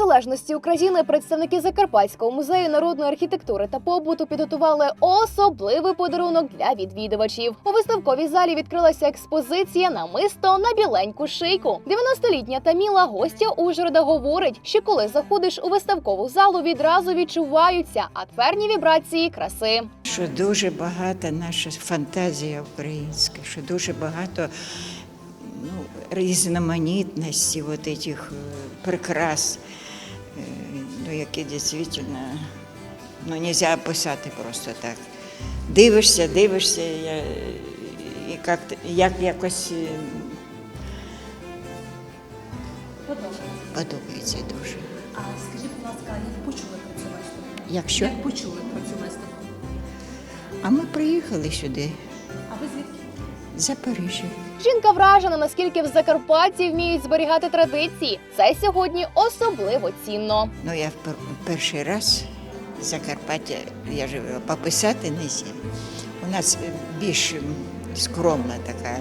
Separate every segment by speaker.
Speaker 1: незалежності України представники Закарпатського музею народної архітектури та побуту підготували особливий подарунок для відвідувачів. У виставковій залі відкрилася експозиція намисто на біленьку шийку. 90-літня Таміла гостя Ужгорода говорить, що коли заходиш у виставкову залу, відразу відчуваються атмосферні вібрації краси.
Speaker 2: Що дуже багата наша фантазія українська, що дуже багато ну, різноманітності от этих е, прикрас, які дійсно ну, нельзя описати просто так. Дивишся, дивишся, я, і як, як якось е, подобається дуже.
Speaker 3: А скажіть, будь ласка, як почули про цю виставку?
Speaker 2: Якщо?
Speaker 3: Як почули про цю виставку?
Speaker 2: А ми приїхали сюди,
Speaker 3: А ви звідки?
Speaker 2: Запоріжжя.
Speaker 1: Жінка вражена, наскільки в Закарпатті вміють зберігати традиції. Це сьогодні особливо цінно.
Speaker 2: Ну, я в пер- перший раз в Закарпаття, я живу, пописати не можна. У нас більш скромна така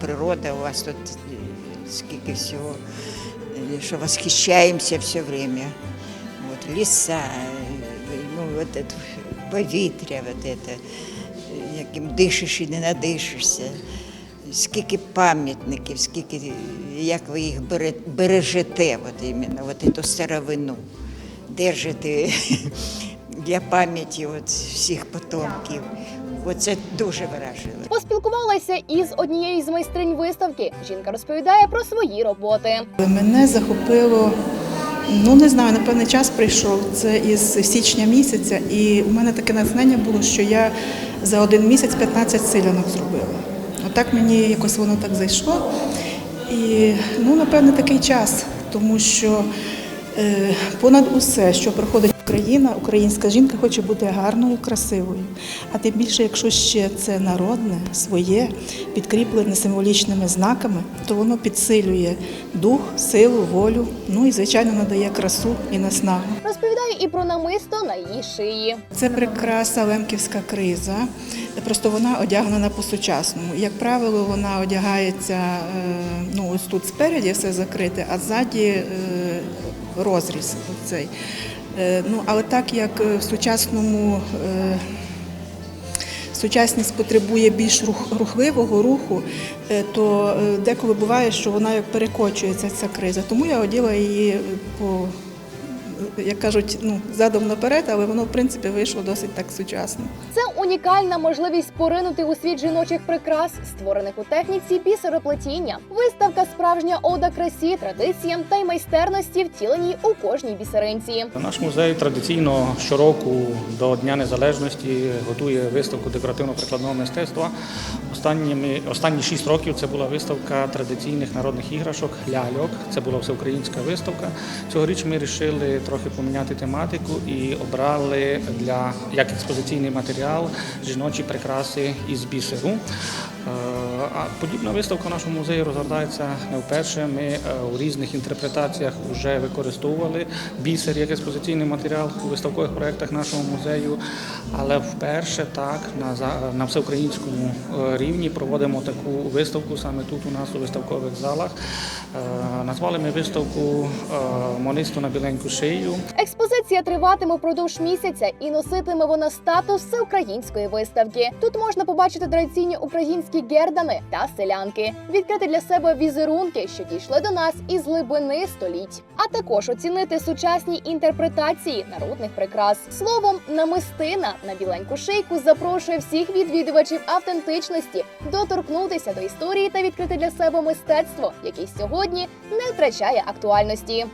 Speaker 2: природа, у вас тут е, скільки всього, е, що восхищаємося все время. Вот, ліса, е, ну, это, повітря, вот это, е, яким дишиш і не надишишся. Скільки пам'ятників, скільки, як ви їх бережете, от іменно, от цю старовину, держите для пам'яті от всіх потомків. Оце дуже виражило.
Speaker 1: Поспілкувалася із однією з майстринь виставки. Жінка розповідає про свої роботи.
Speaker 4: Мене захопило, ну не знаю, напевне, час прийшов. Це із січня місяця, і у мене таке натхнення було, що я за один місяць 15 силянок зробила. Отак мені якось воно так зайшло. І ну, напевне, такий час, тому що е, понад усе, що проходить Україна, українська жінка хоче бути гарною, красивою. А тим більше, якщо ще це народне, своє, підкріплене символічними знаками, то воно підсилює дух, силу, волю, ну і звичайно надає красу і наснагу.
Speaker 1: І про намисто на її шиї.
Speaker 4: Це прикраса лемківська криза. Просто вона одягнена по-сучасному. Як правило, вона одягається е, ну, ось тут спереді все закрите, а ззаді е, розріз. Оцей. Е, Ну, але так як в сучасному сучасність потребує більш рух, рухливого руху, то деколи буває, що вона як перекочується ця криза. Тому я оділа її по як кажуть, ну задом наперед, але воно в принципі вийшло досить так сучасно.
Speaker 1: Це унікальна можливість поринути у світ жіночих прикрас, створених у техніці бісероплетіння. Виставка справжня ода красі, традиціям та й майстерності, втіленій у кожній бісеринці.
Speaker 5: Наш музей традиційно щороку до Дня Незалежності готує виставку декоративно-прикладного мистецтва. Останніми, останні шість років це була виставка традиційних народних іграшок ляльок. Це була всеукраїнська виставка. Цьогоріч ми вирішили трохи поміняти тематику і обрали для як експозиційний матеріал жіночі прикраси із бісеру. Е, подібна виставка в нашому музеї розглядається не вперше. Ми е, у різних інтерпретаціях вже використовували бісер як експозиційний матеріал у виставкових проєктах нашого музею, але вперше так на, всеукраїнському е, рівні проводимо таку виставку саме тут у нас у виставкових залах. Назвали ми виставку Монисто на біленьку шию.
Speaker 1: Експозиція триватиме впродовж місяця і носитиме вона статус всеукраїнської виставки. Тут можна побачити традиційні українські гердани та селянки, відкрити для себе візерунки, що дійшли до нас із глибини століть, а також оцінити сучасні інтерпретації народних прикрас. Словом, намистина на біленьку шийку запрошує всіх відвідувачів автентичності доторкнутися до історії та відкрити для себе мистецтво, яке сьогодні не втрачає актуальності.